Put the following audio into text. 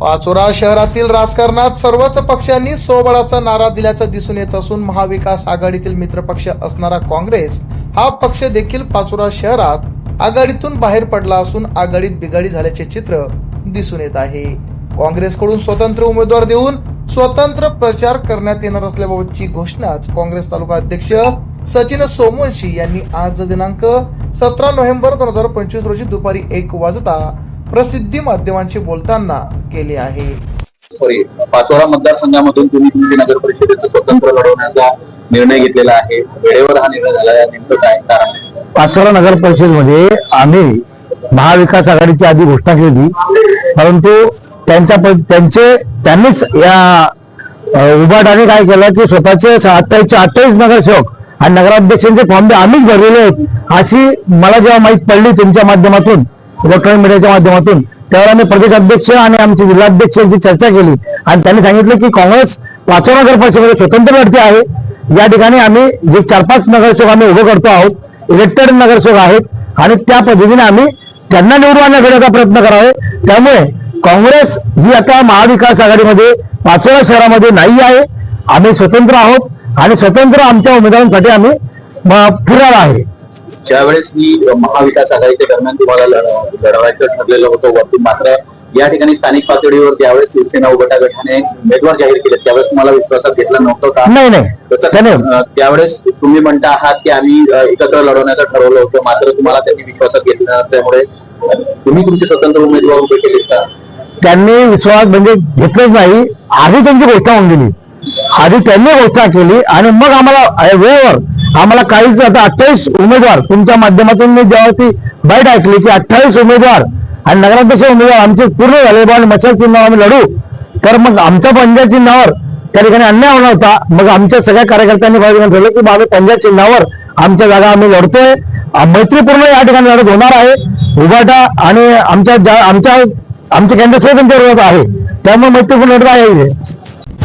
पाचोरा शहरातील राजकारणात सर्वच पक्षांनी सोबळाचा नारा दिल्याचं दिसून येत असून महाविकास आघाडीतील मित्रपक्ष असणारा काँग्रेस हा पक्ष देखील पाचोरा शहरात आघाडीतून बाहेर पडला असून आघाडीत बिघाडी झाल्याचे चित्र दिसून येत आहे. काँग्रेसकडून स्वतंत्र उमेदवार देऊन स्वतंत्र प्रचार करण्यात येणार असल्याबाबतची घोषणाच काँग्रेस तालुका अध्यक्ष सचिन सोमवंशी यांनी आज दिनांक सतरा नोव्हेंबर दोन हजार पंचवीस रोजी दुपारी एक वाजता प्रसिद्धी माध्यमांशी बोलताना केले आहे. सॉरी पाचोरा मतदारसंघामधून तुम्ही तुमची नगर परिषदेचं स्वतंत्र लढवण्याचा निर्णय घेतलेला आहे. वेळेवर हा निर्णय झाला. नेमकं काय कारण? पाचोरा नगर परिषदमध्ये आम्ही महाविकास आघाडीची आधी घोषणा केली. परंतु त्यांच्या त्यांचे त्यांनीच या उभाटाने काय केलं की स्वतःचे अठ्ठावीसचे अठ्ठावीस नगरसेवक आणि नगराध्यक्षांचे फॉर्म आम्हीच भरलेले आहेत अशी मला जेव्हा माहीत पडली तुमच्या माध्यमातून इलेक्ट्रॉनिक मीडियाच्या माध्यमातून. त्यावर आम्ही प्रदेश अध्यक्ष आणि आमचे जिल्हाध्यक्ष यांची चर्चा केली. आणि त्यांनी सांगितलं की काँग्रेस पाचोरा नगर परिषदेमध्ये स्वतंत्र लढते आहे. या ठिकाणी आम्ही जे चार पाच नगरसेवक आम्ही उभं करतो आहोत इलेक्टेड नगरसेवक आहेत. आणि त्या पद्धतीने आम्ही त्यांना निवडून आणण्याचा प्रयत्न करावे त्यामुळे काँग्रेस ही आता महाविकास आघाडीमध्ये पाचोरा शहरामध्ये नाही आहे. आम्ही स्वतंत्र आहोत. आणि स्वतंत्र आमच्या उमेदवारांसाठी आम्ही फिरणार आहे. ज्यावेळेस ही महाविकास आघाडीच्या दरम्यान तुम्हाला लढ- लढवायचं ठरलेलं होतं वरती मात्र या ठिकाणी स्थानिक पातळीवर ज्यावेळेस शिवसेना उभटा गटाने उमेदवार जाहीर केले त्यावेळेस तुम्हाला विश्वासात घेतलं नव्हतं का? त्यावेळेस तुम्ही म्हणता आहात की आम्ही एकत्र लढवण्याचं ठरवलं होतं मात्र तुम्हाला त्यांनी विश्वासात घेतलं नसल्यामुळे तुम्ही तुमचे स्वतंत्र उमेदवार उभे केले का? त्यांनी विश्वास म्हणजे घेतलंच नाही. आधी त्यांची घोषणा होऊन गेली. आधी त्यांनी घोषणा केली आणि मग आम्हाला वेळेवर आम्हाला काहीच आता अठ्ठावीस उमेदवार तुमच्या माध्यमातून मी जेव्हा बाईट ऐकली की अठ्ठावीस उमेदवार आणि नगराध्यक्ष उमेदवार आमचे पूर्ण झाले. बा आणि नाव चिन्हावर आम्ही लढू. तर मग आमच्या पंजाब चिन्हावर त्या ठिकाणी अन्याय होणार होता. मग आमच्या सगळ्या कार्यकर्त्यांनी भावना ठरलं की बा आम्ही पंजाब चिन्हावर आमच्या जागा आम्ही लढतोय. मैत्रीपूर्ण या ठिकाणी लढत होणार आहे. उभाटा आणि आमच्या आमच्या आमचे कॅन्डिडेट स्वतंत्र आहे. त्यामुळे मैत्रीपूर्ण लढत आहे